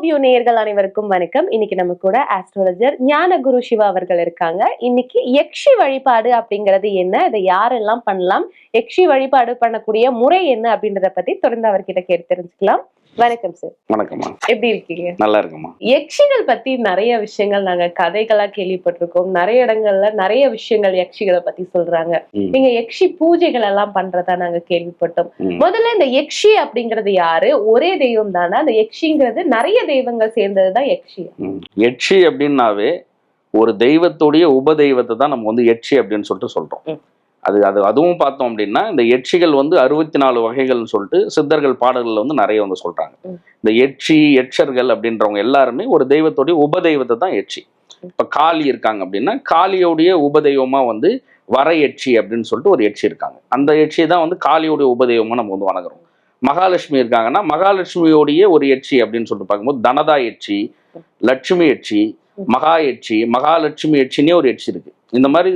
View நேயர்கள் அனைவருக்கும் வணக்கம். இன்னைக்கு நம்ம கூட ஆஸ்ட்ராலஜர் ஞான குரு சிவா அவர்கள் இருக்காங்க. இன்னைக்கு யக்ஷி வழிபாடு அப்படிங்கிறது என்ன? இதை யாரெல்லாம் பண்ணலாம்? யக்ஷி வழிபாடு பண்ணக்கூடிய முறை என்ன அப்படின்றத பத்தி தொடர்ந்து அவர்கிட்ட கேட்டு தெரிஞ்சுக்கலாம். வணக்கம் சார் வணக்கம்மா. எப்படி இருக்கீங்க? நல்லா இருக்குமா யக்ஷிகள் பத்தி நிறைய விஷயங்கள் நாங்க கதைகளா கேள்விப்பட்டிருக்கோம். நிறைய இடங்கள்ல நிறைய விஷயங்கள் யக்ஷிகளை பத்தி சொல்றாங்க. நீங்க யக்ஷி பூஜைகள் எல்லாம் பண்றதா நாங்க கேள்விப்பட்டோம். முதல்ல இந்த யக்ஷி அப்படிங்கிறது யாரு? ஒரே தெய்வம் தானே? அந்த யக்ஷிங்கிறது நிறைய தெய்வங்கள் சேர்ந்ததுதான் யக்ஷி. யட்சி அப்படின்னாவே ஒரு தெய்வத்துடைய உபதெய்வத்தை தான் நம்ம வந்து யட்சி அப்படின்னு சொல்லிட்டு சொல்றோம். அது அது அதுவும் பார்த்தோம் அப்படின்னா இந்த யட்சிகள் வந்து அறுபத்தி நாலு வகைகள்னு சொல்லிட்டு சித்தர்கள் பாடல்கள் வந்து நிறைய வந்து சொல்றாங்க. ம். இந்த யட்சி யட்சர்கள் அப்படின்றவங்க எல்லாருமே ஒரு தெய்வத்துடைய உபதெய்வத்தை தான் யட்சி இப்ப காளி இருக்காங்க அப்படின்னா காளியோடைய உபதெய்வமா வந்து வர யட்சி அப்படின்னு சொல்லிட்டு ஒரு யட்சி இருக்காங்க. அந்த யட்சி தான் வந்து காளியோடைய உபதெய்வமா நம்ம வந்து வணங்குறோம். மகாலட்சுமி இருக்காங்கன்னா மகாலட்சுமியோடைய ஒரு யட்சி அப்படின்னு சொல்லிட்டு பார்க்கும்போது தனதா யட்சி லட்சுமி யட்சி மகா யட்சி மகாலட்சுமி யட்சினே ஒரு யட்சி இருக்கு. இந்த மாதிரி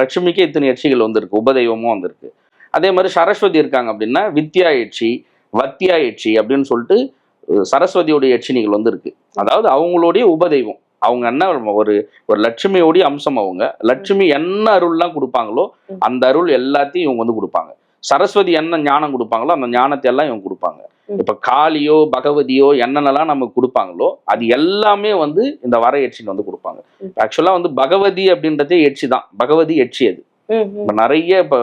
லட்சுமிக்கே இத்தனை யட்சிகள் வந்திருக்கு உபதெய்வமும் வந்திருக்கு. அதே மாதிரி சரஸ்வதி இருக்காங்க அப்படின்னா வித்யா யட்சி வத்தியா யட்சி அப்படின்னு சொல்லிட்டு சரஸ்வதியோடைய யட்சினிகள் வந்து இருக்கு அதாவது அவங்களுடைய உபதெய்வம். அவங்க என்ன ஒரு ஒரு லட்சுமியோடைய அம்சம் அவங்க. லட்சுமி என்ன அருள்லாம் கொடுப்பாங்களோ அந்த அருள் எல்லாத்தையும் இவங்க வந்து கொடுப்பாங்க. சரஸ்வதி என்ன ஞானம் கொடுப்பாங்களோ அந்த ஞானத்தை எல்லாம் இவங்க கொடுப்பாங்க. இப்ப காளியோ பகவதியோ என்னென்னலாம் நமக்கு கொடுப்பாங்களோ அது எல்லாமே வந்து இந்த வர எட்சின்னு வந்து கொடுப்பாங்க. ஆக்சுவலா வந்து பகவதி அப்படின்றதே எட்சி தான் பகவதி எட்சி அது. இப்ப நிறைய இப்ப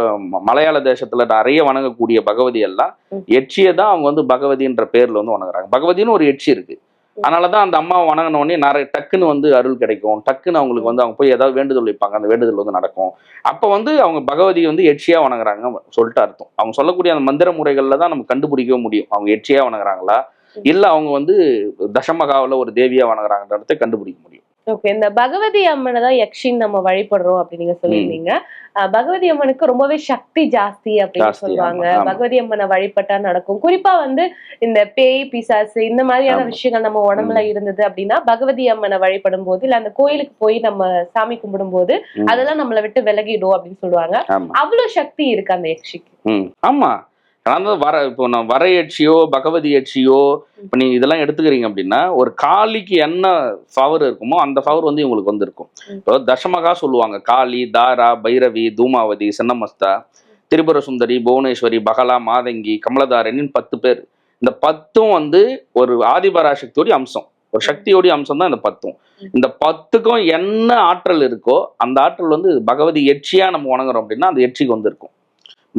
மலையாள தேசத்துல நிறைய வணங்கக்கூடிய பகவதி எல்லாம். எட்சியை தான் அவங்க வந்து பகவதின்ற பேர்ல வந்து வணங்குறாங்க பகவதின்னு ஒரு எட்சி இருக்கு அதனாலதான் அந்த அம்மாவை வணங்கின உடனே நிறைய டக்குன்னு வந்து அருள் கிடைக்கும். டக்குன்னு அவங்களுக்கு வந்து அவங்க போய் ஏதாவது வேண்டுதல் வைப்பாங்க. அந்த வேண்டுதல் வந்து நடக்கும். அப்ப வந்து அவங்க பகவதி வந்து எட்சியா வணங்குறாங்க சொல்லிட்டு அர்த்தம். அவங்க சொல்லக்கூடிய அந்த மந்திர முறைகள்ல தான் நம்ம கண்டுபிடிக்கவே முடியும். அவங்க எட்சியா வணங்குறாங்களா? இல்ல அவங்க வந்து தசமகாவுல ஒரு தேவியா வணங்குறாங்கன்றத கண்டுபிடிக்க முடியும். ஓகே இந்த பகவதி அம்மனை தான் யக்ஷின்னு நம்ம வழிபடுறோம் அப்படின்னு நீங்க சொல்லியிருந்தீங்க. பகவதி அம்மனுக்கு ரொம்பவே சக்தி ஜாஸ்தி அப்படின்னு சொல்லுவாங்க. பகவதி அம்மனை வழிபட்டா நடக்கும். குறிப்பா வந்து இந்த பேய் பிசாசு இந்த மாதிரியான. விஷயங்கள் நம்ம உடம்புல இருந்தது அப்படின்னா பகவதி அம்மனை வழிபடும் போது இல்ல அந்த கோயிலுக்கு போய் நம்ம சாமி கும்பிடும் போது. அதெல்லாம் நம்மளை விட்டு விலகிடும் அப்படின்னு சொல்லுவாங்க. அவ்வளவு சக்தி இருக்கு அந்த யக்ஷிக்கு. ஆமா. தான் வர இப்போ நான் வர எட்சியோ பகவதி எட்சியோ இப்போ நீங்க இதெல்லாம் எடுத்துக்கிறீங்க அப்படின்னா ஒரு காளிக்கு என்ன பவர் இருக்குமோ அந்த பவர் வந்து இவங்களுக்கு வந்து இருக்கும் ம். இப்போ தசமகா சொல்லுவாங்க காளி தாரா பைரவி தூமாவதி சின்னமஸ்தா திரிபுர சுந்தரி புவனேஸ்வரி பகலா மாதங்கி கமலதாரனின் பத்து பேர். இந்த பத்தும் வந்து ஒரு ஆதிபராசக்தியோடைய அம்சம். ஒரு சக்தியோடைய அம்சம் தான் இந்த பத்தும். இந்த பத்துக்கும் என்ன ஆற்றல் இருக்கோ அந்த ஆற்றல் வந்து பகவதி எட்சியா நம்ம வணங்குறோம் அப்படின்னா அந்த எட்சிக்கு வந்து இருக்கும்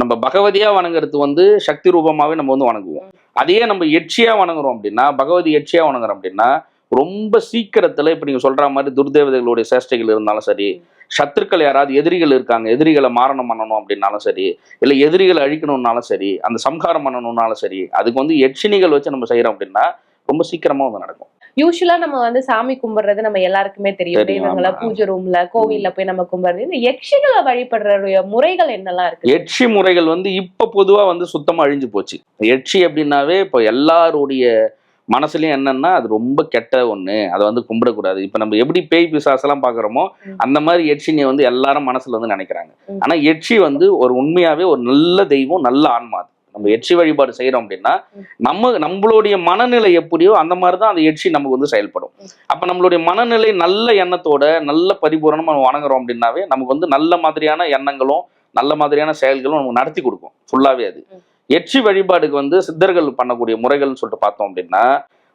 நம்ம பகவதியா வணங்குறது வந்து சக்தி ரூபமாவே நம்ம வந்து வணங்குவோம். அதையே நம்ம எட்சியா வணங்குறோம் அப்படின்னா பகவதி எட்சியா வணங்குறோம் அப்படின்னா ரொம்ப சீக்கிரத்துல இப்ப நீங்க சொல்ற மாதிரி துர்தேவதைகளுடைய சேஷ்டைகள் இருந்தாலும் சரி சத்துருக்கள் யாராவது எதிரிகள் இருக்காங்க எதிரிகளை மாரணம் பண்ணணும் அப்படின்னாலும் சரி இல்லை எதிரிகளை அழிக்கணும்னாலும் சரி அந்த சம்ஹாரம் பண்ணணும்னாலும் சரி அதுக்கு வந்து எட்சினிகள் வச்சு நம்ம செய்யறோம் அப்படின்னா ரொம்ப சீக்கிரமா வந்து நடக்கும். யூஸ்வலா நம்ம வந்து சாமி கும்பிடுறது நம்ம எல்லாருக்குமே தெரியும் தெய்வங்களை. பூஜை ரூம்ல கோவில்ல போய் நம்ம கும்பிடுறது இந்த யக்ஷிகளை வழிபடுற முறைகள் என்னெல்லாம் இருக்கு எட்சி முறைகள் வந்து இப்ப பொதுவா வந்து சுத்தமா அழிஞ்சு போச்சு எட்சி அப்படின்னாவே இப்போ எல்லாருடைய மனசுலயும் என்னன்னா அது ரொம்ப கெட்ட ஒண்ணு அதை வந்து கும்பிடக்கூடாது இப்ப நம்ம எப்படி பேய் பிசாசெல்லாம் பாக்குறோமோ ம். அந்த மாதிரி எட்சினியை வந்து எல்லாரும் மனசுல வந்து நினைக்கிறாங்க. ஆனா எட்சி வந்து ஒரு உண்மையாவே ஒரு நல்ல தெய்வம் நல்ல ஆன்மா அது. நம்ம எட்சி வழிபாடு செய்யறோம் அப்படின்னா. நம்ம நம்மளுடைய மனநிலை எப்படியோ அந்த மாதிரி தான் அந்த எட்சி நமக்கு வந்து செயல்படும். அப்ப நம்மளுடைய மனநிலை நல்ல எண்ணத்தோட நல்ல பரிபூரணமா நம்ம வணங்குறோம் அப்படின்னாவே நமக்கு வந்து நல்ல மாதிரியான எண்ணங்களும் நல்ல மாதிரியான செயல்களும் நமக்கு நடத்தி கொடுக்கும் ஃபுல்லாவே அது. எட்சி வழிபாடுக்கு வந்து சித்தர்கள் பண்ணக்கூடிய முறைகள்னு சொல்லிட்டு பார்த்தோம் அப்படின்னா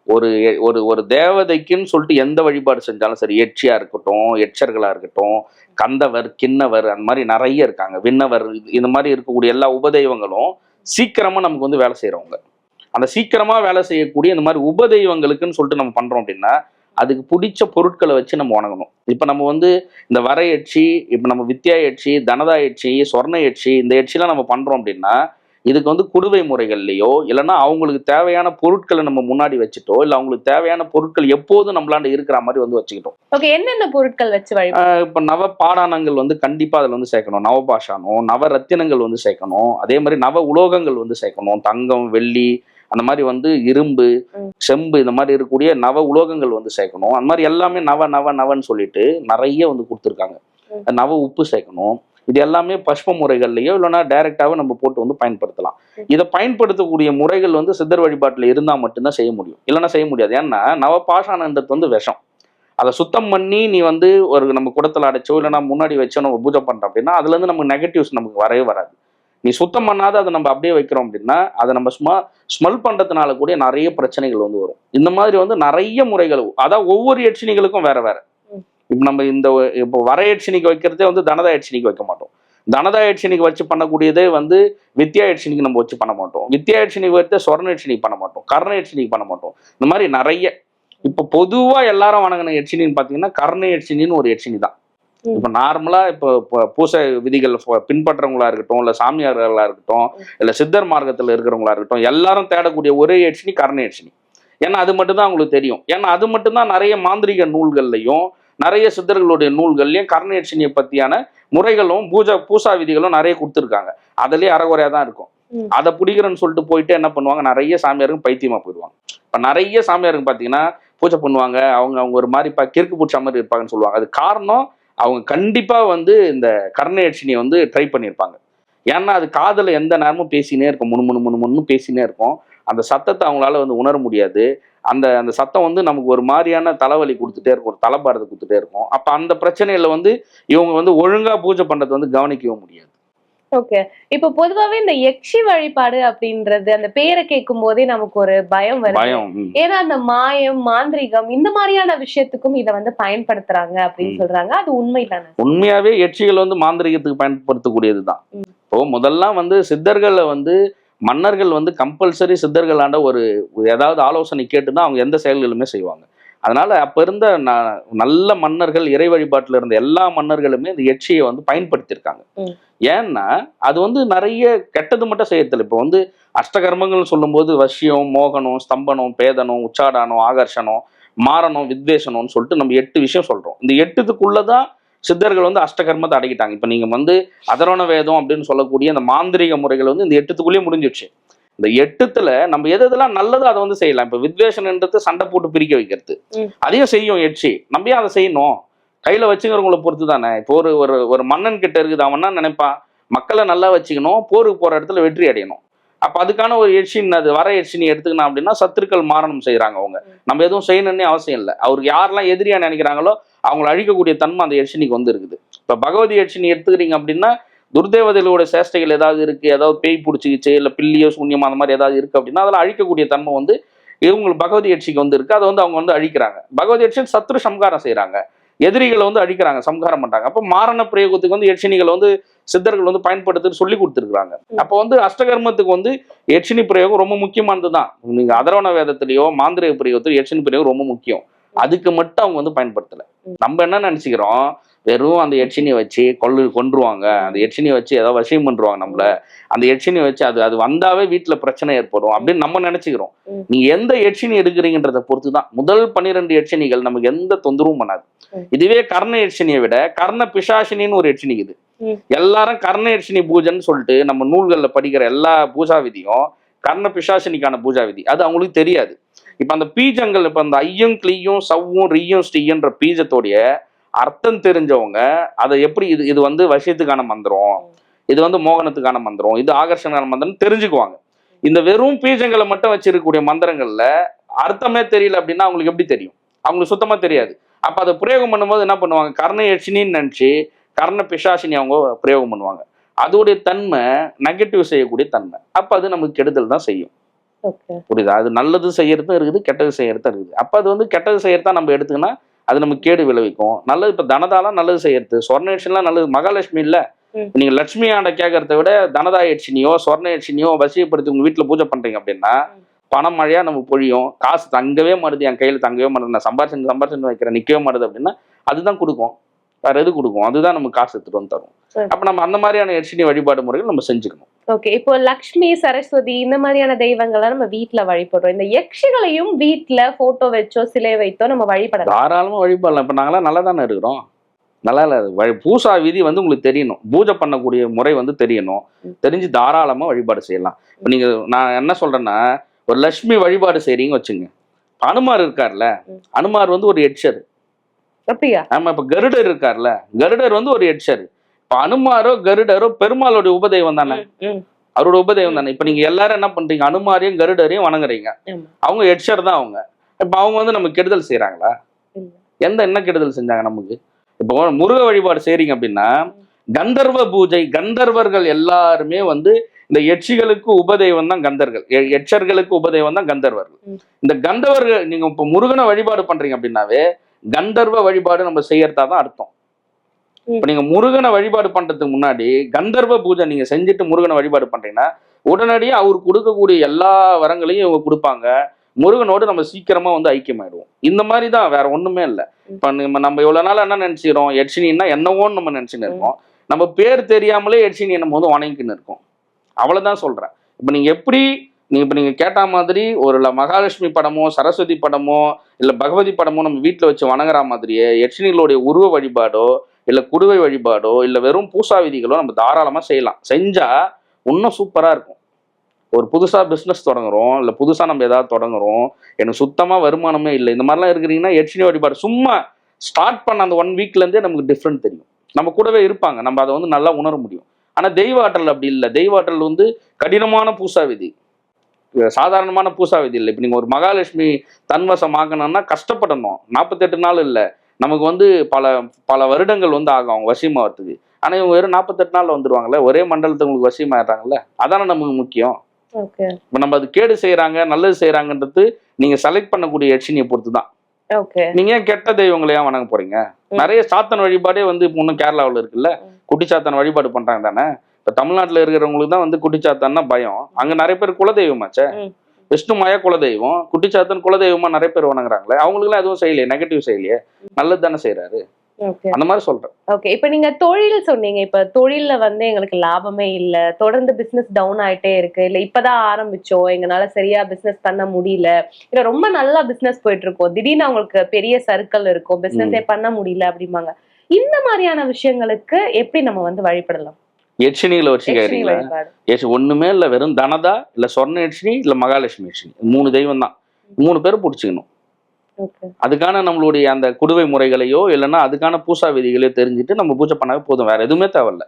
ஒரு ஒரு ஒரு தேவதைக்குன்னு சொல்லிட்டு எந்த வழிபாடு செஞ்சாலும் சரி எட்சியா இருக்கட்டும் எட்சர்களா இருக்கட்டும் கந்தவர் கிண்ணவர் அந்த மாதிரி நிறைய இருக்காங்க விண்ணவர் இந்த மாதிரி இருக்கக்கூடிய எல்லா உபதெய்வங்களும் சீக்கிரமாக நமக்கு வந்து வேலை செய்கிறவங்க அந்த சீக்கிரமாக வேலை செய்யக்கூடிய இந்த மாதிரி உபதெய்வங்களுக்குன்னு சொல்லிட்டு நம்ம பண்ணுறோம் அப்படின்னா அதுக்கு பிடிச்ச பொருட்களை வச்சு நம்ம வணங்கணும். இப்போ நம்ம வந்து இந்த வர எட்சி இப்போ நம்ம வித்யா எட்சி தனதா எட்சி சொர்ண எட்சி இந்த எட்சிலாம் நம்ம பண்ணுறோம் அப்படின்னா இதுக்கு வந்து குடுவை முறைகள்லையோ இல்லைன்னா அவங்களுக்கு தேவையான பொருட்களை நம்ம முன்னாடி வச்சுட்டோ இல்லை அவங்களுக்கு தேவையான பொருட்கள் எப்போதும் நம்மளாண்ட இருக்கிற மாதிரி வந்து வச்சுக்கிட்டோம். ஓகே என்னென்ன பொருட்கள் வச்சு இப்ப நவ பாடானங்கள் வந்து கண்டிப்பா அதுல வந்து சேர்க்கணும். நவபாஷானம் நவ ரத்தினங்கள் வந்து சேர்க்கணும். அதே மாதிரி நவ உலோகங்கள் வந்து சேர்க்கணும். தங்கம் வெள்ளி அந்த மாதிரி வந்து இரும்பு. செம்பு இந்த மாதிரி இருக்கக்கூடிய நவ உலோகங்கள் வந்து சேர்க்கணும். அந்த மாதிரி எல்லாமே நவ நவ நவன்னு சொல்லிட்டு நிறைய வந்து கொடுத்துருக்காங்க. நவ உப்பு சேர்க்கணும். இது எல்லாமே பஷ்ப முறைகள்லையோ இல்லைன்னா டைரக்டாவே நம்ம போட்டு வந்து பயன்படுத்தலாம். இதை பயன்படுத்தக்கூடிய முறைகள் வந்து சித்தர் வழிபாட்டில் இருந்தால் மட்டும்தான் செய்ய முடியும். இல்லைன்னா செய்ய முடியாது. ஏன்னா நவபாஷானன்றது வந்து விஷம். அதை சுத்தம் பண்ணி நீ வந்து ஒரு நம்ம குடத்தில் அடைச்சோ இல்லைன்னா முன்னாடி வச்சோ நம்ம பூஜை பண்ணுறோம் அப்படின்னா அதுலேருந்து நமக்கு நெகட்டிவ்ஸ் நமக்கு வரவே வராது. நீ சுத்தம் பண்ணாத அதை நம்ம அப்படியே வைக்கிறோம் அப்படின்னா அதை நம்ம சும்மா ஸ்மெல் பண்ணுறதுனால கூட நிறைய பிரச்சனைகள் வந்து வரும். இந்த மாதிரி வந்து நிறைய முறைகள். அதான் ஒவ்வொரு எட்சினிகளுக்கும் வேற வேற. இப்போ நம்ம இந்த இப்போ வர எட்சினிக்கு வைக்கிறதே வந்து தனதா எட்சினிக்கு வைக்க மாட்டோம். தனதா எட்சினிக்கு வச்சு பண்ணக்கூடியதே வந்து வித்யா எட்சினிக்கு நம்ம வச்சு பண்ண மாட்டோம். வித்யா எட்சினிக்கு வச்சு சொர்ண எட்சினிக்கு பண்ண மாட்டோம். கர்ண எட்சினிக்கு பண்ண மாட்டோம். இந்த மாதிரி நிறைய இப்போ பொதுவா எல்லாரும் வணங்கின எட்சினின்னு பாத்தீங்கன்னா கர்ண எட்சினின்னு ஒரு எட்சினி தான். இப்போ நார்மலா இப்போ பூசை விதிகள் பின்பற்றவங்களா இருக்கட்டும் இல்ல சாமியார்களா இருக்கட்டும் இல்ல சித்தர் மார்க்கத்துல இருக்கிறவங்களா இருக்கட்டும் எல்லாரும் தேடக்கூடிய ஒரே எட்சினி கர்ண எட்சினி ஏன்னா அது மட்டும்தான் அவங்களுக்கு தெரியும். ஏன்னா அது மட்டும்தான் நிறைய மாந்திரிக நூல்கள்லையும் நிறைய சித்தர்களுடைய நூல்கள்லயும் கர்ண எட்சினியை பத்தியான முறைகளும் பூஜா பூசா விதிகளும் நிறைய கொடுத்துருக்காங்க. அதுலயே அறகுறையா தான் இருக்கும். அதை பிடிக்கிறேன்னு சொல்லிட்டு போயிட்டு என்ன பண்ணுவாங்க? நிறைய சாமியாருங்க பைத்தியமா போயிடுவாங்க. இப்ப நிறைய சாமியாருங்க பாத்தீங்கன்னா பூஜை பண்ணுவாங்க. அவங்க அவங்க ஒரு மாதிரி பா கிறுக்கு பிடிச்ச மாதிரி இருப்பாங்கன்னு சொல்லுவாங்க. அது காரணம் அவங்க கண்டிப்பா வந்து இந்த கர்ண எட்சினியை வந்து ட்ரை பண்ணியிருப்பாங்க. ஏன்னா அது காதுல எந்த நேரமும் பேசினே இருக்கும். முணு முணு முணு முணுன்னு பேசினே இருக்கும். அந்த சத்தத்தை அவங்களால வந்து உணர முடியாது. அந்த அந்த சத்தம் வந்து நமக்கு ஒரு மாதிரியான தலைவலி கொடுத்துட்டே இருக்கும் ஒரு தலைப்பாரத்தை கொடுத்துட்டே இருக்கும். அப்ப அந்த பிரச்சனையில வந்து இவங்க வந்து ஒழுங்கா பூஜை பண்றது வந்து கவனிக்கவே முடியாது. ஓகே இப்போ பொதுவாவே இந்த யக்ஷி வழிபாடு அப்படின்றது அந்த பேரை கேட்கும் போதே நமக்கு ஒரு பயம் வருது. ஏன்னா அந்த மாயம் மாந்திரிகம் இந்த மாதிரியான விஷயத்துக்கும் இத வந்து பயன்படுத்துறாங்க அப்படின்னு. சொல்றாங்க. அது உண்மைதானே? உண்மையாவே எட்சிகள் வந்து மாந்திரிகத்துக்கு பயன்படுத்தக்கூடியது தான் ம். இப்போ முதல்லாம் வந்து சித்தர்களை வந்து மன்னர்கள் வந்து கம்பல்சரி சித்தர்களாண்ட ஒரு ஏதாவது ஆலோசனை கேட்டு தான் அவங்க எந்த செயல்களுமே செய்வாங்க. அதனால அப்ப இருந்த ந- நல்ல மன்னர்கள் இறை வழிபாட்டுல இருந்த எல்லா மன்னர்களுமே இந்த எட்சியை வந்து பயன்படுத்தியிருக்காங்க. ஏன்னா அது வந்து நிறைய கெட்டது மட்டும் செய்யறதில்ல. இப்போ வந்து அஷ்டகர்மங்கள் சொல்லும்போது வசியம் மோகனம் ஸ்தம்பனம் பேதனம் உச்சாடானம் ஆகர்ஷணம் மாரணம் வித்வேஷனம்னு சொல்லிட்டு நம்ம எட்டு விஷயம் சொல்றோம். இந்த எட்டுத்துக்குள்ளதான் சித்தர்கள் வந்து அஷ்டகர்மத்தை அடக்கிட்டாங்க. இப்போ நீங்க வந்து அதரோண வேதம் அப்படின்னு சொல்லக்கூடிய அந்த மாந்திரிக முறைகள் வந்து இந்த எட்டுத்துக்குள்ளேயே முடிஞ்சிடுச்சு. இந்த எட்டுத்துல நம்ம எது எதெல்லாம் நல்லதோ அதை வந்து செய்யலாம். இப்போ வித்வேஷன்ன்றது சண்டை போட்டு பிரிக்க வைக்கிறது. அதையும் செய்யும் எட்சி. நம்ம ஏன் அதை செய்யணும்? கையில வச்சுக்கிறவங்கள பொறுத்து தானே. இப்போ ஒரு ஒரு ஒரு மன்னன் கிட்ட இருக்குது. அவன் என்ன நினைப்பான் மக்களை நல்லா வச்சுக்கணும். போருக்கு போற இடத்துல வெற்றி அடையணும். அப்ப அதுக்கான ஒரு எட்சின் அது வர எட்சினி எடுத்துக்கணும் அப்படின்னா சத்துருக்கள் மாரணம் செய்றாங்க அவங்க. நம்ம எதுவும் செய்யணும்னே அவசியம் இல்லை. அவருக்கு யாரெல்லாம் எதிரியா நினைக்கிறாங்களோ அவங்கள அழிக்கக்கூடிய தன்மை அந்த எட்சினிக்கு வந்து இருக்குது இப்ப பகவதி எட்சினி எடுத்துக்கிறீங்க அப்படின்னா துர்தேவதைகளோட சேஷ்டைகள் ஏதாவது இருக்கு ஏதாவது பேய் பிடிச்சிக்கிச்சு இல்ல பில்லியோ சூன்யம் அந்த மாதிரி ஏதாவது இருக்கு அப்படின்னா அதெல்லாம் அழிக்கக்கூடிய தன்மை வந்து இவங்களுக்கு பகவதி எட்சிக்கு வந்து இருக்கு அதை வந்து அவங்க வந்து அழிக்கிறாங்க. பகவதி எட்சி சத்ரு சம்காரம் செய்றாங்க. எதிரிகளை வந்து அழிக்கிறாங்க சம்காரம் பண்றாங்க. அப்போ மாரண பிரயோகத்துக்கு வந்து எட்சினிகளை வந்து சித்தர்கள் வந்து பயன்படுத்துன்னு சொல்லி கொடுத்துருக்காங்க ம். அப்போ வந்து அஷ்டகர்மத்துக்கு வந்து எட்சினி பிரயோகம் ரொம்ப முக்கியமானது தான் நீங்க அதரவண வேதத்திலேயோ மாந்திரிக பிரயோகத்திலயோ எட்சினி பிரயோகம் ரொம்ப முக்கியம். அதுக்கு மட்டும் அவங்க வந்து பயன்படுத்தல. நம்ம என்ன நினைச்சுக்கிறோம்? வெறும் அந்த எட்சினியை வச்சு கொள்ளு கொன்றுவாங்க. அந்த எட்சினியை வச்சு ஏதாவது வசியம் பண்றுவாங்க நம்மள. அந்த எட்சினியை வச்சு அது அது வந்தாவே வீட்டுல பிரச்சனை ஏற்படும் அப்படின்னு நம்ம நினைச்சுக்கிறோம். நீங்க எந்த எட்சினி எடுக்கிறீங்கன்றத பொறுத்து தான் முதல் பன்னிரெண்டு எட்சினிகள் நமக்கு எந்த தொந்தரவும் பண்ணாது. இதுவே கர்ண எட்சினியை விட கர்ண பிசாசினின்னு ஒரு எட்சினி இது. எல்லாரும் கர்ண எட்சினி பூஜைன்னு சொல்லிட்டு நம்ம நூல்கள்ல படிக்கிற எல்லா பூஜா விதியும் கர்ண பிசாசினிக்கான பூஜா விதி. அது அவங்களுக்கு தெரியாது. இப்போ அந்த பீஜங்கள் இப்போ அந்த ஐயும் கிளியும் சவ்வும் ரியும் ஸ்டீன்ற பீஜத்தோடைய அர்த்தம் தெரிஞ்சவங்க அதை எப்படி இது இது வந்து வசியத்துக்கான மந்திரம் இது வந்து மோகனத்துக்கான மந்திரம் இது ஆகர்ஷணக்கான மந்திரம் தெரிஞ்சுக்குவாங்க. இந்த வெறும் பீஜங்களை மட்டும் வச்சிருக்கக்கூடிய மந்திரங்கள்ல அர்த்தமே தெரியல அப்படின்னா அவங்களுக்கு எப்படி தெரியும்? அவங்களுக்கு சுத்தமா தெரியாது. அப்ப அதை பிரயோகம் பண்ணும்போது என்ன பண்ணுவாங்க? கர்ண யட்சினின்னு நினைச்சு கர்ண பிசாசினி அவங்க பிரயோகம் பண்ணுவாங்க. அதோடைய தன்மை நெகட்டிவ் செய்யக்கூடிய தன்மை. அப்ப அது நமக்கு கெடுதல் தான் செய்யும். புரியுதா? அது நல்லது செய்யறதும் இருக்குது கெட்டது செய்யறதும் இருக்குது. அப்ப அது வந்து கெட்டது செய்யறதா நம்ம எடுத்துக்கினா அது நமக்கு கேடு விளைவிக்கும். நல்லது இப்ப தனதாலாம் நல்லது செய்யறது. சொர்ணேஷன்லாம் நல்லது மகாலட்சுமி இல்ல. நீங்க லட்சுமி ஆண்ட கேட்கறத விட தனதா எட்சினியோ சொர்ண எட்சினியோ வசியப்படுத்தி உங்க வீட்டுல பூஜை பண்றீங்க அப்படின்னா. பணம் மழையா நமக்கு பொழியும். காசு தங்கவே மாறுது என் கையில தங்கவே மாறுது நான் சம்பாரிச்சு சம்பாரிச்சு வைக்கிறேன் நிக்கவே மாறுது அப்படின்னா அதுதான் கொடுக்கும். வேற எது கொடுக்கும்? அதுதான் நமக்கு காசு எடுத்துட்டு வந்து தரும். அப்ப நம்ம அந்த மாதிரியான எட்சினி வழிபாடு முறைகள் நம்ம செஞ்சுக்கணும். ஓகே இப்போ லக்ஷ்மி சரஸ்வதி இந்த மாதிரியான தெய்வங்கள்லாம் நம்ம வீட்ல வழிபடுறோம். இந்த யக்ஷிகளையும் வீட்ல போட்டோ வச்சோ சிலை வைத்தோ நம்ம வழிபடலாம். தாராளமா வழிபடலாம். இப்ப நாங்களாம் நல்லா தானே இருக்கிறோம்? நல்லா இல்ல. பூசா விதி வந்து உங்களுக்கு தெரியணும். பூஜை பண்ணக்கூடிய முறை வந்து தெரியணும். தெரிஞ்சு தாராளமா வழிபாடு செய்யலாம். இப்ப நீங்க நான் என்ன சொல்றேன்னா ஒரு லட்சுமி வழிபாடு செய்றீங்க வச்சுங்க. அனுமார் இருக்கார்ல. அனுமார் வந்து ஒரு எட்சர். அப்படியா? ஆமா இப்ப கருடர் இருக்கார்ல? கருடர் வந்து ஒரு எட்சர். இப்ப அனுமாரோ கருடரோ பெருமாளுடைய உபதெய்வம் தானே. அவரோட உபதெய்வம் தானே? இப்ப நீங்க எல்லாரும் என்ன பண்றீங்க? அனுமாரையும் கருடரையும் வணங்குறீங்க. அவங்க எட்சர் தான் அவங்க. இப்ப அவங்க வந்து நமக்கு கெடுதல் செய்யறாங்களா. எந்த என்ன கெடுதல் செஞ்சாங்க நமக்கு? இப்போ முருக வழிபாடு செய்றீங்க அப்படின்னா கந்தர்வ பூஜை கந்தர்வர்கள் எல்லாருமே வந்து இந்த எட்சிகளுக்கு உபதெய்வம் தான் கந்தர்கள். எட்சர்களுக்கு உபதெய்வம் தான் கந்தர்வர்கள். இந்த கந்தர்வர்கள் நீங்க இப்ப முருகனை வழிபாடு பண்றீங்க அப்படின்னாவே கந்தர்வ வழிபாடு நம்ம செய்யறதா தான் அர்த்தம். நீங்க முருகனை வழிபாடு பண்றதுக்கு முன்னாடி கந்தர்வ பூஜை நீங்க செஞ்சுட்டு முருகனை வழிபாடு பண்றீங்கன்னா உடனடியே அவர் கொடுக்கக்கூடிய எல்லா வரங்களையும் இவங்க கொடுப்பாங்க. முருகனோடு நம்ம சீக்கிரமா வந்து ஐக்கியமாயிடுவோம். இந்த மாதிரி தான் வேற ஒண்ணுமே இல்லை. இப்ப நம்ம நம்ம இவ்வளவு நாள் என்ன நினைச்சிக்கிறோம்? எட்சினின்னா என்னவோன்னு நம்ம நினைச்சுன்னு இருக்கோம். நம்ம பேர் தெரியாமலே எட்சினி என்னும் போது வணங்கின்னு இருக்கோம். அவ்வளவுதான் சொல்றேன். இப்ப நீங்க எப்படி நீங்க இப்ப நீங்க கேட்ட மாதிரி ஒரு மகாலட்சுமி படமோ சரஸ்வதி படமோ இல்ல பகவதி படமோ நம்ம வீட்டுல வச்சு வணங்குற மாதிரியே யட்சினிகளுடைய உருவ வழிபாடோ இல்லை குடுவை வழிபாடோ இல்லை வெறும் பூசா விதிகளோ நம்ம தாராளமாக செய்யலாம். செஞ்சால் இன்னும் சூப்பராக இருக்கும். ஒரு புதுசாக பிஸ்னஸ் தொடங்குறோம் இல்லை புதுசாக நம்ம ஏதாவது தொடங்குறோம் எனக்கு சுத்தமாக வருமானமே இல்லை. இந்த மாதிரிலாம் இருக்கிறீங்கன்னா யட்சினி வழிபாடு. சும்மா ஸ்டார்ட் பண்ண அந்த ஒன் வீக்லேருந்தே நமக்கு டிஃப்ரெண்ட் தெரியும். நம்ம கூடவே இருப்பாங்க. நம்ம அதை வந்து நல்லா உணர முடியும். ஆனால் தெய்வ ஆற்றல் அப்படி இல்லை. தெய்வாற்றல் வந்து கடினமான பூசா விதி. சாதாரணமான பூசா விதி இல்லை. இப்போ நீங்கள் ஒரு மகாலட்சுமி தன்வசம் ஆகணும்னா கஷ்டப்படணும். நாற்பத்தெட்டு நாள் இல்லை. நமக்கு வந்து பல பல வருடங்கள் வந்து ஆகும் அவங்க வசியமாகிறதுக்கு ஆனா இவங்க வெறும் நாற்பத்தெட்டு நாள்ல வந்துருவாங்கல்ல ஒரே மண்டலத்துக்கு உங்களுக்கு வசியமாயிடுறாங்கல்ல அதானே நமக்கு முக்கியம். இப்போ நம்ம அது கேடு செய்றாங்க நல்லது செய்றாங்கன்றது நீங்க செலக்ட் பண்ணக்கூடிய யட்சினியை பொறுத்து தான் நீங்க ஏன் கெட்ட தெய்வங்களை ஏன் வணங்க போறீங்க. நிறைய சாத்தன் வழிபாடே வந்து இப்போ இன்னும் கேரளாவில் இருக்குல்ல ம். குட்டிச்சாத்தன் வழிபாடு பண்றாங்க தானே? இப்போ தமிழ்நாட்டில் இருக்கிறவங்களுக்கு தான் வந்து குட்டிச்சாத்தன்னா பயம். அங்க நிறைய பேர் குலதெய்வமாச்சே. ம். விஷ்ணு மாயா குலதெய்வம் குட்டிச்சாத்தன் குலதெய்வமா நிறைய பேர் வணங்குறாங்களே அவங்களுக்குலாம் எதுவும் செய்யலையே நெகட்டிவ் செய்யலையே நல்லது தானே செய்யறாரு அந்த மாதிரி சொல்றேன். ஓகே இப்போ நீங்க தொழில் சொன்னீங்க இப்ப தொழில்ல வந்து எங்களுக்கு லாபமே இல்ல தொடர்ந்து பிசினஸ் டவுன் ஆயிட்டே இருக்கு இல்ல இப்பதான் ஆரம்பிச்சோம் எங்களால சரியா பிசினஸ் பண்ண முடியல இல்ல ரொம்ப நல்லா பிசினஸ் போயிட்டு இருக்கோம் திடீர்னு அவங்களுக்கு பெரிய சர்க்கிள் இருக்கும் பிசினஸே பண்ண முடியல அப்படிம்பாங்க. இந்த மாதிரியான விஷயங்களுக்கு எப்படி நம்ம வந்து வழிபடலாம்? எட்சினிகளை வச்சு லட்சுமி கேட்குறீங்களா வழிபாடு ஏசி ஒண்ணுமே இல்லை வெறும் தனதா இல்ல சொர்ண யட்சினி இல்ல மகாலட்சுமி யட்சினி மூணு தெய்வம் தான். மூணு பேரும் பிடிச்சிக்கணும். அதுக்கான நம்மளுடைய அந்த குடுவை முறைகளையோ இல்லைன்னா அதுக்கான பூசா விதிகளையோ தெரிஞ்சுட்டு நம்ம பூஜை பண்ணாவே போதும். வேற எதுவுமே தேவையில்ல.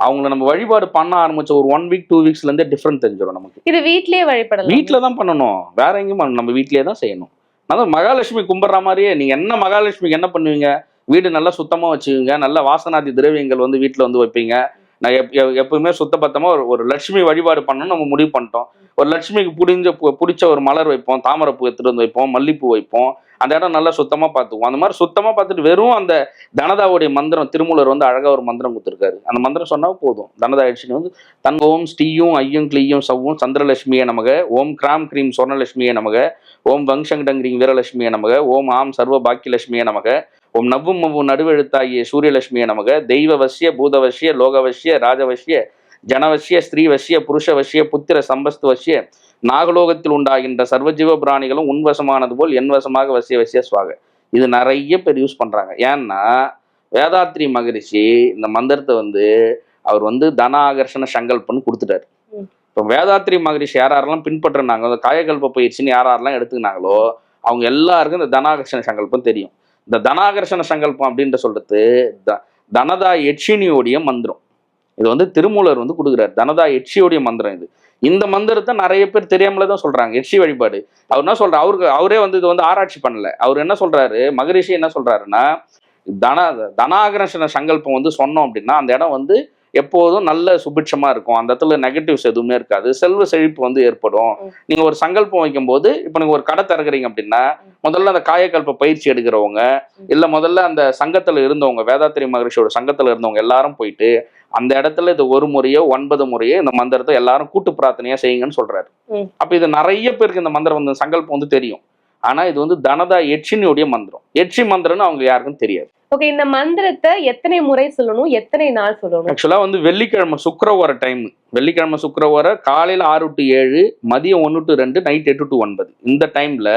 அவங்கள நம்ம வழிபாடு பண்ண ஆரம்பிச்ச ஒரு ஒன் வீக் டூ வீக்ஸ்ல இருந்தே டிஃப்ரெண்ட் தெரிஞ்சிடும் நமக்கு. இது வீட்லயே வழிபடலாம். வீட்டில தான் பண்ணணும். வேற எங்கேயும் பண்ணணும் நம்ம வீட்லயே தான் செய்யணும். அதான் மகாலட்சுமி கும்பிட்ற மாதிரியே நீங்க என்ன மகாலட்சுமிக்கு என்ன பண்ணுவீங்க? வீடு நல்லா சுத்தமா வச்சுக்கோங்க. நல்ல வாசனாதி திரவியங்கள் வந்து வீட்டுல வந்து வைப்பீங்க. நான் எப் எப்பவுமே சுத்தபத்தமாக ஒரு ஒரு லட்சுமி வழிபாடு பண்ணணும்னு நம்ம முடிவு பண்ணிட்டோம். ஒரு லட்சுமிக்கு புரிஞ்ச பிடிச்ச ஒரு மலர் வைப்போம் தாமரை பூ எடுத்துட்டு வந்து வைப்போம் மல்லிப்பூ வைப்போம். அந்த இடம் நல்லா சுத்தமாக பார்த்துக்குவோம். அந்த மாதிரி சுத்தமாக பார்த்துட்டு வெறும் அந்த தனதாவுடைய மந்திரம் திருமூலர் வந்து அழகாக ஒரு மந்திரம் கொடுத்துருக்காரு. அந்த மந்திரம் சொன்னால் போதும். தனதா எழுச்சினி வந்து தன் ஓம் ஸ்ரீயும் ஐயும் கிளியும் சவ்வும் சந்திரலட்சுமியை நமக ஓம் கிராம் கிரீம் சொர்ணலட்சுமியை நமக ஓம் வங்ஷங்கடங்கிரீம் வீரலட்சுமியை நமக ஓம் ஆம் சர்வ பாக்கியலட்சுமியை நமக ஓம் நவ்வும் மவ்வும் நடுவெழுத்தாகிய சூரியலட்சுமியே நமக. தெய்வவசிய பூதவசிய லோகவசிய ராஜவசிய ஜனவசிய ஸ்திரீவசிய புருஷவசிய புத்திர சம்பஸ்துவசிய நாகலோகத்தில் உண்டாகின்ற சர்வஜீவ பிராணிகளும் உன்வசமானது போல் என் வசமாக வசிய வசிய சுவாக. இது நிறைய பேர் யூஸ் பண்றாங்க. ஏன்னா வேதாத்ரி மகரிஷி இந்த மந்திரத்தை வந்து அவர் வந்து தன ஆகர்ஷண சங்கல்பன்னு கொடுத்துட்டாரு. இப்போ வேதாத்ரி மகரிஷி யார் யாரெல்லாம் பின்பற்றுனாங்க அந்த காயகல்ப பயிற்சின்னு யார் யாரெல்லாம் எடுத்துக்கினாங்களோ அவங்க எல்லாருக்கும் இந்த தனாகர்ஷண சங்கல்பம் தெரியும். இந்த தனாகர்ஷண சங்கல்பம் அப்படின்ற சொல்றது த தனதா யட்சினியோடைய மந்திரம். இது வந்து திருமூலர் வந்து கொடுக்குறாரு. தனதா யட்சியோடைய மந்திரம் இது. இந்த மந்திரத்தை நிறைய பேர் தெரியாமல தான் சொல்றாங்க. எட்சி வழிபாடு. அவர் என்ன சொல்றாரு அவருக்கு அவரே வந்து இது வந்து ஆராய்ச்சி பண்ணல. அவர் என்ன சொல்றாரு? மகரிஷி என்ன சொல்றாருன்னா தன தனாகர்ஷண சங்கல்பம் வந்து சொன்னோம் அப்படின்னா அந்த இடம் வந்து எப்போதும் நல்ல சுபிட்சமா இருக்கும். அந்த இடத்துல நெகட்டிவ்ஸ் எதுவுமே இருக்காது. செல்வ செழிப்பு வந்து ஏற்படும். ம். நீங்க ஒரு சங்கல்பம் வைக்கும்போது இப்போ நீங்க ஒரு கடை திறக்கிறீங்க அப்படின்னா முதல்ல அந்த காயக்கல்ப பயிற்சி எடுக்கிறவங்க. இல்ல முதல்ல அந்த சங்கத்துல இருந்தவங்க வேதாத்திரி மகரிஷியோட சங்கத்துல இருந்தவங்க எல்லாரும் போயிட்டு அந்த இடத்துல இது ஒரு முறையோ ஒன்பது முறையோ இந்த மந்திரத்தை எல்லாரும் கூட்டு பிரார்த்தனையா செய்யுங்கன்னு சொல்றாரு. அப்ப இது நிறைய பேருக்கு இந்த மந்திரம் வந்து சங்கல்பம் வந்து தெரியும். ஆனா இது வந்து தனதா எட்சினியுடைய மந்திரம். எட்சி மந்திரம்னு அவங்க யாருக்கும் தெரியாது. ஓகே இந்த மந்திரத்தை எத்தனை முறை சொல்லணும்? எத்தனை நாள் சொல்லணும்? ஆக்சுவலா வந்து வெள்ளிக்கிழமை சுக்கரவார டைம் வெள்ளிக்கிழமை சுக்கரவார காலையில ஆறு டு ஏழு மதியம் ஒன்று டு ரெண்டு நைட் எட்டு டு ஒன்பது. இந்த டைம்ல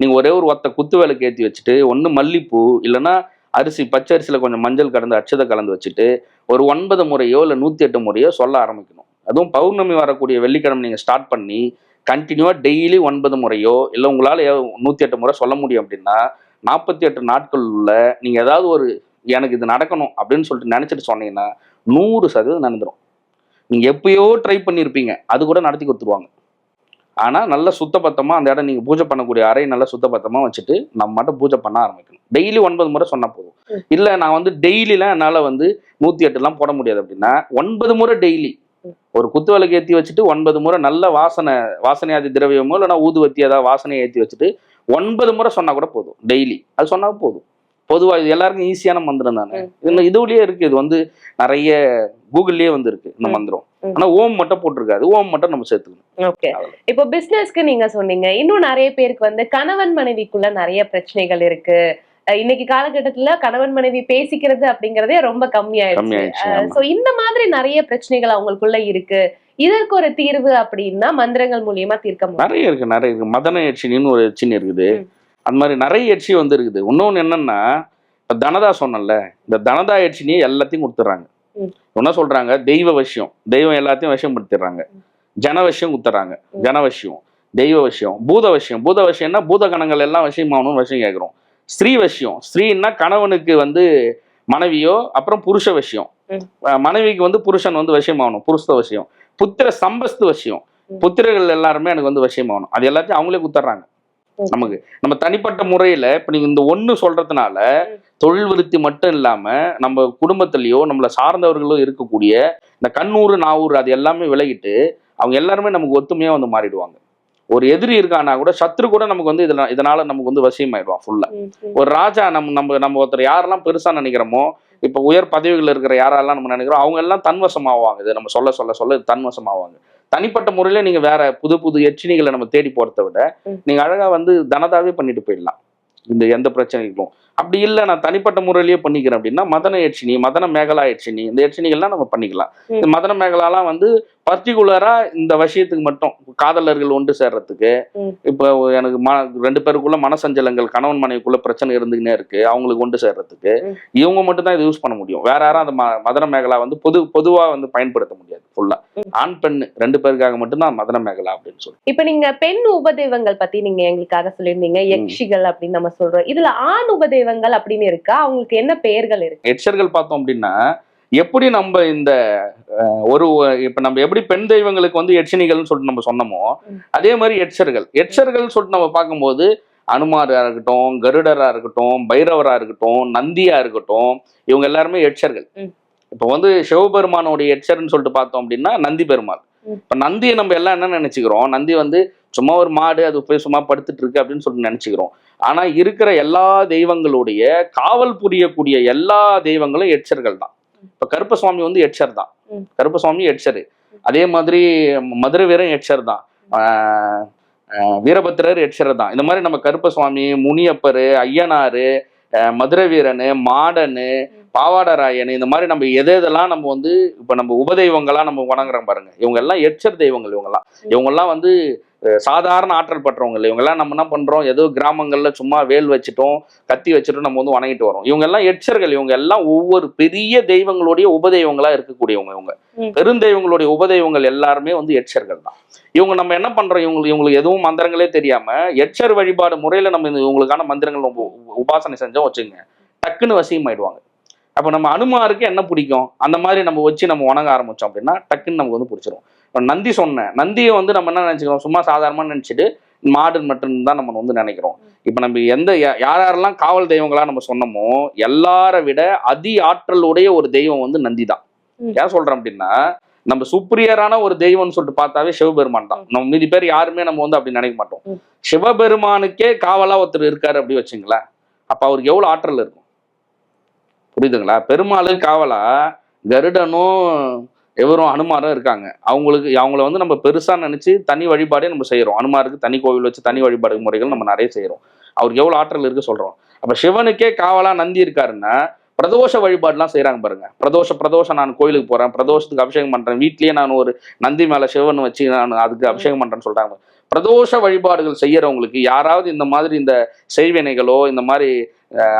நீங்க ஒரே ஒரு ஒத்த குத்து விளக்கு ஏற்றி வச்சுட்டு ஒன்று மல்லிப்பூ இல்லைன்னா அரிசி பச்சை அரிசியில் கொஞ்சம் மஞ்சள் கலந்து அச்சதை கலந்து வச்சுட்டு ஒரு ஒன்பது முறையோ இல்லை நூற்றி எட்டு முறையோ சொல்ல ஆரம்பிக்கணும். அதுவும் பௌர்ணமி வரக்கூடிய வெள்ளிக்கிழமை நீங்கள் ஸ்டார்ட் பண்ணி கண்டினியூவாக டெய்லி ஒன்பது முறையோ இல்லை உங்களால் நூற்றி எட்டு முறை சொல்ல முடியும் அப்படின்னா நாற்பத்தி எட்டு நாட்கள் உள்ள நீங்கள் ஏதாவது ஒரு எனக்கு இது நடக்கணும் அப்படின்னு சொல்லிட்டு நினைச்சிட்டு சொன்னீங்கன்னா நூறு சதவீதம் நடந்துடும் நீங்க எப்பயோ ட்ரை பண்ணியிருப்பீங்க அது கூட நடத்தி கொடுத்துருவாங்க. ஆனா நல்ல சுத்தபத்தமா அந்த இடம் நீங்க பூஜை பண்ணக்கூடிய அறை நல்ல சுத்தபத்தமா வச்சுட்டு நம்ம மட்டும் பூஜை பண்ண ஆரம்பிக்கணும். டெய்லி ஒன்பது முறை சொன்னா போதும். இல்ல நான் வந்து டெய்லிலாம் என்னால வந்து நூத்தி எட்டு எல்லாம் போட முடியாது அப்படின்னா ஒன்பது முறை டெய்லி. ஒரு குத்து விளக்கு ஏத்தி வச்சுட்டு ஒன்பது முறை நல்ல வாசனை வாசனையாதி திரவியமோ இல்லைன்னா ஊதுவத்தி ஏதாவது வாசனையை ஏத்தி வச்சுட்டு ஒன்பது முறை சொன்னா கூட போதும் டெய்லி அது சொன்னா போதும். பொதுவா இது எல்லாருக்கும் ஈஸியான மந்திரம் தானே. இதுல இதுலயே இருக்கு. இது வந்து நிறைய கூகுள்லயே வந்து இருக்கு இந்த. மந்திரம். ஆனா ஓம் மட்டும் போட்டிருக்காது. ஓம் மட்டும் நம்ம சேர்த்துக்கணும். ஓகே. இப்போ பிசினஸ்க்கு நீங்க சொன்னீங்க. இன்னும் நிறைய பேருக்கு வந்து கணவன் மனைவிக்குள்ள நிறைய பிரச்சனைகள் இருக்கு. இன்னைக்கு காலகட்டத்துல கணவன் மனைவி பேசிக்கிறது அப்படிங்கறதே ரொம்ப கம்மியாயிடுச்சு. சோ இந்த மாதிரி நிறைய பிரச்சனைகள் அவங்களுக்குள்ள இருக்கு. இதற்கு ஒரு தீர்வு அப்படின்னா மந்திரங்கள் மூலியமா தீர்க்க நிறைய இருக்கு நிறைய இருக்கு. மதன எச்சினின்னு ஒரு எச்சினி இருக்குது. அந்த மாதிரி நிறைய எச்சி வந்து இருக்குது இன்னொன்னு என்னன்னா இப்ப தனதா சொன்னேன்ல இந்த தனதா எச்சினியை எல்லாத்தையும் கொடுத்துட்றாங்க. என்ன சொல்றாங்க தெய்வ விஷயம். தெய்வம் எல்லாத்தையும் விஷயம் படுத்திடுறாங்க ஜன விஷயம். ஜன விஷயம் தெய்வ விஷயம் பூத விஷயம். பூத விஷயம்னா பூத கணங்கள் எல்லாம் விஷயமாகணும்னு விஷயம் கேட்குறோம். ஸ்ரீ விஷயம். ஸ்ரீன்னா கணவனுக்கு வந்து மனைவியோ அப்புறம் புருஷ விஷயம். மனைவிக்கு வந்து புருஷன் வந்து விஷயமாகணும் புருஷ விஷயம். புத்திர சம்பஸ்து விஷயம். புத்திரர்கள் எல்லாருமே எனக்கு வந்து விஷயமாகணும் அது எல்லாத்தையும் அவங்களே குத்துறாங்க. நமக்கு நம்ம தனிப்பட்ட முறையில இப்ப நீங்க இந்த ஒண்ணு சொல்றதுனால. தொழில் விருத்தி மட்டும் இல்லாம நம்ம குடும்பத்திலயோ நம்மள சார்ந்தவர்களோ இருக்கக்கூடிய இந்த கண்ணூறு நாவூறு அது எல்லாமே விலகிட்டு அவங்க எல்லாருமே நமக்கு ஒத்துமையா வந்து மாறிடுவாங்க ஒரு எதிரி இருக்கானா கூட சத்ரு கூட நமக்கு வந்து இதனால இதனால நமக்கு வந்து வசியமாயிடுவான் ஃபுல்லா. ஒரு ராஜா நம்ம நம்ம நம்ம ஒருத்தர் யாரெல்லாம் பெருசா நினைக்கிறோமோ இப்ப உயர் பதவிகள் இருக்கிற யாரெல்லாம் நம்ம நினைக்கிறோம் அவங்க எல்லாம் தன்வசம் ஆவாங்க இது நம்ம சொல்ல சொல்ல சொல்ல இது தன்வசம் ஆவாங்க தனிப்பட்ட முறையில நீங்க வேற புது புது எச்சினிகளை நம்ம தேடி போறதை விட. நீங்க அழகா வந்து தனதாவே பண்ணிட்டு போயிடலாம். இந்த எந்த பிரச்சனைகளும். அப்படி இல்லை நான் தனிப்பட்ட முறையிலேயே பண்ணிக்கிறேன் அப்படின்னா மதன எச்சினி மதன மேகலா எச்சினி இந்த எச்சினிகள்லாம் நம்ம பண்ணிக்கலாம். இந்த மதன மேகலாலாம் வந்து பர்டிகுலரா இந்த விஷயத்துக்கு மட்டும் காதலர்கள் ஒன்று சேர்றதுக்கு. இப்போ எனக்கு ம ரெண்டு பேருக்குள்ள மனசஞ்சலங்கள் கணவன் மனைவிக்குள்ள பிரச்சனை இருந்துக்கினே இருக்கு அவங்களுக்கு கொண்டு சேர்றதுக்கு. இவங்க மட்டும் தான் இதை யூஸ் பண்ண முடியும். வேற யாரும் அந்த மதன மேகலா வந்து பொது பொதுவா வந்து பயன்படுத்த முடியாது ஃபுல்லா. ஆண் பெண் ரெண்டு பேருக்காக மட்டும்தான் மதன மேகலா அப்படின்னு சொல்லி. இப்ப நீங்க பெண் உபதெய்வங்கள் பத்தி நீங்க எங்களுக்காக சொல்லியிருந்தீங்க யக்ஷிகள் அப்படின்னு நம்ம சொல்றோம். இதுல ஆண் உபதெய்வங்கள் அப்படின்னு இருக்கா? அவங்களுக்கு என்ன பெயர்கள் இருக்கு? எச்சர்கள் பார்த்தோம் அப்படின்னா எப்படி நம்ம இந்த ஒரு இப்ப நம்ம எப்படி பெண் தெய்வங்களுக்கு வந்து எட்சணிகள்னு சொல்லிட்டு நம்ம சொன்னோமோ. அதே மாதிரி எட்சர்கள் எட்சர்கள் சொல்லிட்டு நம்ம பார்க்கும்போது அனுமாரா இருக்கட்டும் கருடரா இருக்கட்டும் பைரவரா இருக்கட்டும் நந்தியா இருக்கட்டும் இவங்க எல்லாருமே எட்சர்கள். இப்ப வந்து சிவபெருமானுடைய எட்சர்னு சொல்லிட்டு பார்த்தோம் அப்படின்னா நந்தி பெருமாள். இப்ப நந்தியை நம்ம எல்லாம் என்ன நினைச்சுக்கிறோம் நந்தி வந்து சும்மா ஒரு மாடு அது போய் சும்மா படுத்துட்டு இருக்கு அப்படின்னு சொல்லிட்டு நினைச்சுக்கிறோம் ஆனா இருக்கிற எல்லா தெய்வங்களுடைய காவல் புரியக்கூடிய எல்லா தெய்வங்களும் எட்சர்கள் தான் இப்ப கருப்பசுவாமி வந்து எட்சர் தான். கருப்பசுவாமி எட்சர். அதே மாதிரி மதுரை வீரன் எட்சர் தான். வீரபத்திரர் எட்சர் தான். இந்த மாதிரி நம்ம கருப்பசுவாமி முனியப்பர் ஐயனாரு மதுரை வீரனு மாடனு பாவாடராயன் இந்த மாதிரி நம்ம எது எதெல்லாம் நம்ம வந்து இப்ப நம்ம உபதெய்வங்களா நம்ம வணங்குறோம் பாருங்க. இவங்க எல்லாம் எச்சர் தெய்வங்கள் இவங்கெல்லாம். இவங்கெல்லாம் வந்து சாதாரண ஆற்றல் பற்றவங்க இல்லை. இவங்கெல்லாம் நம்ம என்ன பண்றோம்? ஏதோ கிராமங்கள்ல சும்மா வேல் வச்சுட்டோம் கத்தி வச்சுட்டோம் நம்ம வந்து வணங்கிட்டு வரோம் இவங்க எல்லாம் எச்சர்கள் இவங்க எல்லாம் ஒவ்வொரு பெரிய தெய்வங்களுடைய உபதெய்வங்களா இருக்கக்கூடியவங்க இவங்க. பெருந்தெய்வங்களுடைய உபதெய்வங்கள் எல்லாருமே வந்து எச்சர்கள் தான். இவங்க நம்ம என்ன பண்றோம்? இவங்களுக்கு இவங்களுக்கு எதுவும் மந்திரங்களே தெரியாம எச்சர் வழிபாடு முறையில நம்ம இவங்களுக்கான மந்திரங்கள் உபாசனை செஞ்சோம் வச்சுங்க டக்குன்னு வசியமாயிடுவாங்க அப்ப நம்ம அனுமாருக்கு என்ன பிடிக்கும்? அந்த மாதிரி நம்ம வச்சு நம்ம வணங்க ஆரம்பிச்சோம் அப்படின்னா டக்குன்னு நமக்கு வந்து பிடிச்சிரும். நந்தி சொன்னேன். நந்தியை வந்து நம்ம என்ன நினைச்சுக்கிறோம்? சும்மா சாதாரணமா நினைச்சிட்டு மாடு மட்டும் தான் நம்ம வந்து நினைக்கிறோம். இப்ப நம்ம எந்த யார் யாரெல்லாம் காவல் தெய்வங்களா நம்ம சொன்னோமோ எல்லாரை விட அதி ஆற்றலுடைய ஒரு தெய்வம் வந்து நந்தி தான். ஏன் சொல்றேன் அப்படின்னா நம்ம சுப்ரியரான ஒரு தெய்வம்னு சொல்லிட்டு பார்த்தாவே சிவபெருமான் தான். நம்ம மீதி பேர் யாருமே நம்ம வந்து அப்படி நினைக்க மாட்டோம். சிவபெருமானுக்கே காவலா ஒருத்தர் இருக்காரு அப்படி வச்சுங்களேன். அப்ப அவருக்கு எவ்வளவு ஆற்றல் இருக்கும்? புரியுதுங்களா? பெருமாளு காவலா? கருடனும் எவரும் அனுமாரும் இருக்காங்க. அவங்களுக்கு அவங்கள வந்து நம்ம பெருசாக நினச்சி தனி வழிபாடே நம்ம செய்கிறோம் அனுமாருக்கு தனி கோவில் வச்சு தனி வழிபாடு முறைகள் நம்ம நிறைய செய்கிறோம் அவருக்கு எவ்வளோ ஆற்றல் இருக்கு சொல்கிறோம் அப்போ சிவனுக்கே காவலாக நந்தி இருக்காருன்னா பிரதோஷ வழிபாடுலாம் செய்கிறாங்க பாருங்க. பிரதோஷ பிரதோஷம் நான் கோயிலுக்கு போகிறேன் பிரதோஷத்துக்கு அபிஷேகம் பண்ணுறேன் வீட்லேயே நான் ஒரு நந்தி மேலே சிவன் வச்சு நான் அதுக்கு அபிஷேகம் பண்ணுறேன்னு சொல்கிறாங்க பிரதோஷ வழிபாடுகள் செய்யறவங்களுக்கு யாராவது இந்த மாதிரி இந்த செய்வினைகளோ இந்த மாதிரி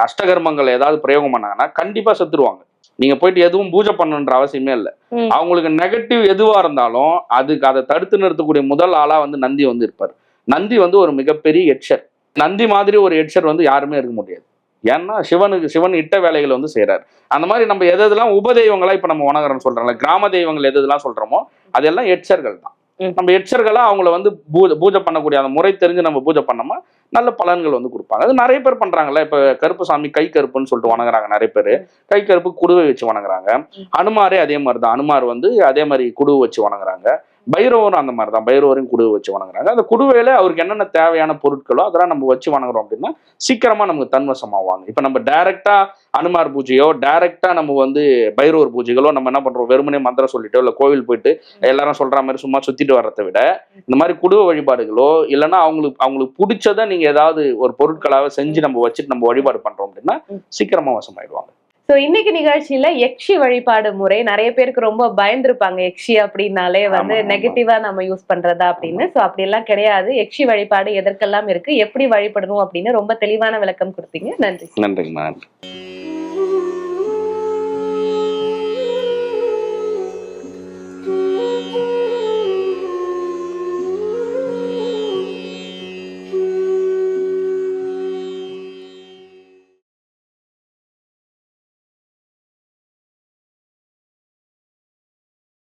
அஷ்டகர்மங்கள் ஏதாவது பிரயோகம் பண்ணாங்கன்னா கண்டிப்பாக செத்துருவாங்க. நீங்க போயிட்டு எதுவும் பூஜை பண்ணணுன்ற அவசியமே இல்லை. அவங்களுக்கு நெகட்டிவ் எதுவா இருந்தாலும் அதுக்கு அதை தடுத்து நிறுத்தக்கூடிய முதல் ஆளா வந்து நந்தி வந்து இருப்பார். நந்தி வந்து ஒரு மிகப்பெரிய எட்சர். நந்தி மாதிரி ஒரு எட்சர் வந்து யாருமே இருக்க முடியாது. ஏன்னா சிவனுக்கு சிவன் இட்ட வேலைகளை வந்து செய்றாரு. அந்த மாதிரி நம்ம எது எதெல்லாம் உபதெய்வங்களா இப்ப நம்ம வணங்குறோம்னு சொல்றோம்ல கிராம தெய்வங்கள் எது எதெல்லாம் சொல்றோமோ அதெல்லாம் எச்சர்கள் தான். நம்ம எச்சர்களா அவங்கள வந்து பூஜை பூஜை பண்ணக்கூடிய அந்த முறை தெரிஞ்சு நம்ம பூஜை பண்ணோமா நல்ல பலன்கள் வந்து கொடுப்பாங்க. அது நிறைய பேர் பண்றாங்கல்ல. இப்ப கருப்பு சாமி கை கருப்புன்னு சொல்லிட்டு வணங்குறாங்க நிறைய பேர். கை கருப்பு குடுவை வச்சு வணங்குறாங்க. அனுமாரே அதே மாதிரி தான் அனுமார் வந்து அதே மாதிரி குடுவை வச்சு வணங்குறாங்க. பைரவரும் அந்த மாதிரி தான் பைரவரையும் குடுவை வச்சு வணங்குறாங்க. அந்த குடுவையில அவருக்கு என்னென்ன தேவையான பொருட்களோ அதெல்லாம் நம்ம வச்சு வணங்குறோம் அப்படின்னா சீக்கிரமா நமக்கு தன்வசமாவாங்க. இப்ப நம்ம டைரக்டா அனுமார் பூஜையோ டைரக்டா நம்ம வந்து பைரவர் பூஜைகளோ நம்ம என்ன பண்றோம்? வெறுமனே மந்திரம் சொல்லிட்டோ இல்ல கோவில் போயிட்டு எல்லாரும் சொல்ற மாதிரி சும்மா சுத்திட்டு வர்றதை விட இந்த மாதிரி குடும்ப வழிபாடுகளோ இல்லைன்னா அவங்களுக்கு அவங்களுக்கு பிடிச்சதை நீங்க ஏதாவது ஒரு பொருட்களாக செஞ்சு நம்ம வச்சுட்டு நம்ம வழிபாடு பண்றோம் அப்படின்னா சீக்கிரமா வசமாயிடுவாங்க. சோ இன்னைக்கு நிகழ்ச்சியில யக்ஷி வழிபாடு முறை. நிறைய பேருக்கு ரொம்ப பயந்துருப்பாங்க யக்ஷி அப்படின்னாலே வந்து. நெகட்டிவா நம்ம யூஸ் பண்றதா அப்படின்னு. சோ அப்படி எல்லாம் கிடையாது. யக்ஷி வழிபாடு எதற்கெல்லாம் இருக்கு? எப்படி வழிபடணும் அப்படின்னு ரொம்ப தெளிவான விளக்கம் கொடுத்தீங்க. நன்றி. நன்றிங்கம்மா நன்றி